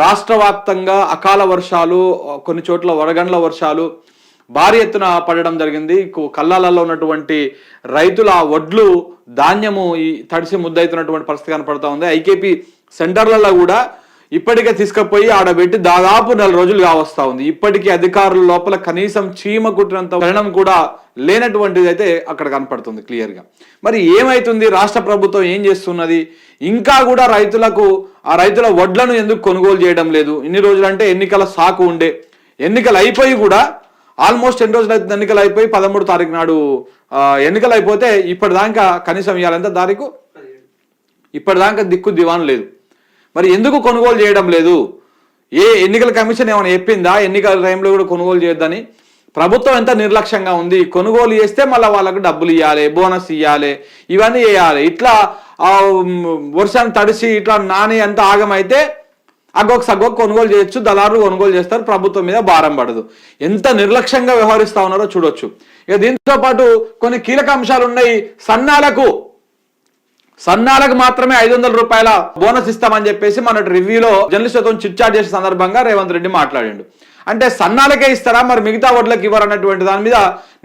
రాష్ట్ర వ్యాప్తంగా అకాల వర్షాలు కొన్ని చోట్ల వడగండ్ల వర్షాలు భారీ ఎత్తున పడడం జరిగింది. కల్లాలలో ఉన్నటువంటి రైతుల వడ్లు ధాన్యము ఈ తడిసి ముద్దవుతున్నటువంటి పరిస్థితి కనపడతా ఉంది. ఐకేపీ సెంటర్లలో కూడా ఇప్పటికే తీసుకుపోయి ఆడబెట్టి దాదాపు నెల రోజులు కావస్తా ఉంది. ఇప్పటికీ అధికారుల లోపల కనీసం చీమ కుట్టినంత పరిణం కూడా లేనటువంటిది అయితే అక్కడ కనపడుతుంది క్లియర్గా. మరి ఏమైతుంది? రాష్ట్ర ప్రభుత్వం ఏం చేస్తున్నది? ఇంకా కూడా రైతులకు ఆ రైతుల వడ్లను ఎందుకు కొనుగోలు చేయడం లేదు? ఇన్ని రోజులు అంటే ఎన్నికల సాకు ఉండే. ఎన్నికలు అయిపోయి కూడా ఆల్మోస్ట్ ఎన్ని రోజులు అయితే ఎన్నికలు అయిపోయి పదమూడు తారీఖు నాడు ఎన్నికలు అయిపోతే ఇప్పటిదాకా కనీసం ఇవ్వాలంత తారీఖు? ఇప్పటిదాకా దిక్కు దివాన్ లేదు. మరి ఎందుకు కొనుగోలు చేయడం లేదు? ఏ ఎన్నికల కమిషన్ ఏమైనా చెప్పిందా? ఎన్నికల టైంలో కూడా కొనుగోలు చేయొద్దని? ప్రభుత్వం ఎంత నిర్లక్ష్యంగా ఉంది కొనుగోలు చేస్తే మళ్ళీ వాళ్ళకు డబ్బులు ఇవ్వాలి బోనస్ ఇవ్వాలి ఇవన్నీ చేయాలి. ఇట్లా వర్షాన్ని తడిసి ఇట్లా నాని ఎంత ఆగమైతే అగ్గొక సగ్గొక కొనుగోలు చేయొచ్చు దళారులు కొనుగోలు చేస్తారు ప్రభుత్వం మీద భారం పడదు. ఎంత నిర్లక్ష్యంగా వ్యవహరిస్తా ఉన్నారో చూడొచ్చు. ఇక దీంతో పాటు కొన్ని కీలక అంశాలు ఉన్నాయి. సన్నాలకు సన్నాలకు మాత్రమే ఐదు వందల రూపాయల బోనస్ ఇస్తామని చెప్పేసి మన రివ్యూలో జర్నలిస్టులతో చిట్చాట్ చేసే సందర్భంగా రేవంత్ రెడ్డి మాట్లాడాడు. అంటే సన్నాలకే ఇస్తారా? మరి మిగతా ఓట్లకు ఇవ్వరన్నటువంటి దాని మీద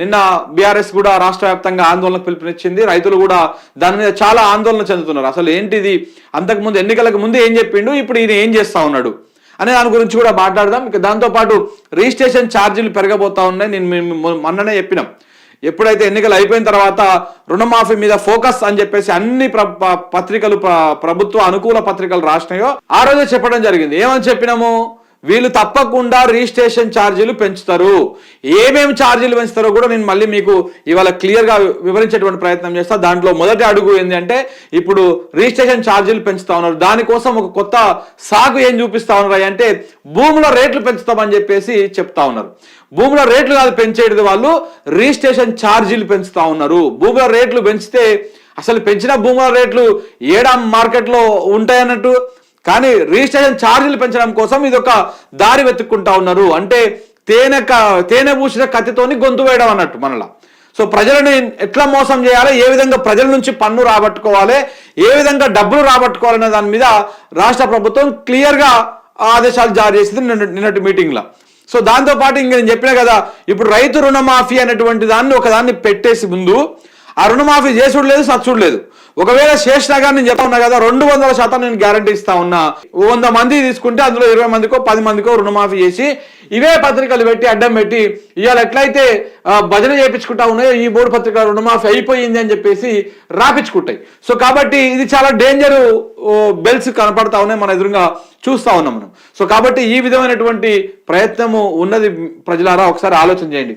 నిన్న బీఆర్ఎస్ కూడా రాష్ట్ర వ్యాప్తంగా ఆందోళనకు పిలుపునిచ్చింది. రైతులు కూడా దాని మీద చాలా ఆందోళన చెందుతున్నారు. అసలు ఏంటిది? అంతకుముందు ఎన్నికలకు ముందు ఏం చెప్పిండు? ఇప్పుడు ఈయన ఏం చేస్తా ఉన్నాడు? అనే దాని గురించి కూడా మాట్లాడదాం. ఇక దాంతో పాటు రిజిస్ట్రేషన్ ఛార్జీలు పెరగబోతా ఉన్నాయి. నేను మొన్ననే చెప్పినాం. ఎప్పుడైతే ఎన్నికలు అయిపోయిన తర్వాత రుణమాఫీ మీద ఫోకస్ అని చెప్పేసి అన్ని ప- పత్రికలు ప్రభుత్వ అనుకూల పత్రికలు రాసినాయో ఆ రోజే చెప్పడం జరిగింది. ఏమని చెప్పినాము? వీళ్ళు తప్పకుండా రిజిస్ట్రేషన్ ఛార్జీలు పెంచుతారు. ఏమేమి ఛార్జీలు పెంచుతారో కూడా నేను మళ్ళీ మీకు ఇవాళ క్లియర్గా వివరించేటువంటి ప్రయత్నం చేస్తా. దాంట్లో మొదటి అడుగు ఏంటంటే ఇప్పుడు రిజిస్ట్రేషన్ ఛార్జీలు పెంచుతా ఉన్నారు. దానికోసం ఒక కొత్త సాగు ఏం చూపిస్తా ఉన్నారు అంటే భూముల రేట్లు పెంచుతామని చెప్పేసి చెప్తా ఉన్నారు. భూముల రేట్లు కాదు పెంచేది వాళ్ళు రిజిస్ట్రేషన్ ఛార్జీలు పెంచుతా ఉన్నారు. భూముల రేట్లు పెంచితే అసలు పెంచిన భూముల రేట్లు ఏడా మార్కెట్లో ఉంటాయన్నట్టు కానీ రిజిస్ట్రేషన్ ఛార్జీలు పెంచడం కోసం ఇది ఒక దారి వెతుక్కుంటా ఉన్నారు. అంటే తేనె క- తేనె పూసిన కత్తితోని గొంతు వేయడం అన్నట్టు మనలా. సో ప్రజలని ఎట్లా మోసం చేయాలి? ఏ విధంగా ప్రజల నుంచి పన్ను రాబట్టుకోవాలి? ఏ విధంగా డబ్బులు రాబట్టుకోవాలనే దాని మీద రాష్ట్ర ప్రభుత్వం క్లియర్గా ఆదేశాలు జారీ చేసింది నిన్న నిన్నటి మీటింగ్లో. సో దాంతో పాటు ఇంక నేను చెప్పిన కదా ఇప్పుడు రైతు రుణమాఫీ అనేటువంటి దాన్ని ఒకదాన్ని పెట్టేసి ముందు ఆ రుణమాఫీ చేసుడు లేదు సచ్చుడు లేదు ఒకవేళ చేసినా కానీ నేను చెప్తా ఉన్నా కదా రెండు వందల శాతం నేను గ్యారంటీ ఇస్తా ఉన్నా. వంద మంది తీసుకుంటే అందులో ఇరవై మందికో పది మందికో రుణమాఫీ చేసి ఇవే పత్రికలు పెట్టి అడ్డం పెట్టి ఇవాళ ఎట్లయితే భజన చేయించుకుంటా ఉన్నాయో ఈ మూడు పత్రికల రుణమాఫీ అయిపోయింది అని చెప్పేసి రాపించుకుంటాయి. సో కాబట్టి ఇది చాలా డేంజర్ బెల్స్ కనపడతా ఉన్నాయి మన ఎదురుగా చూస్తా ఉన్నాం మనం. సో కాబట్టి ఈ విధమైనటువంటి ప్రయత్నము ఉన్నది ప్రజలారా ఒకసారి ఆలోచన చేయండి.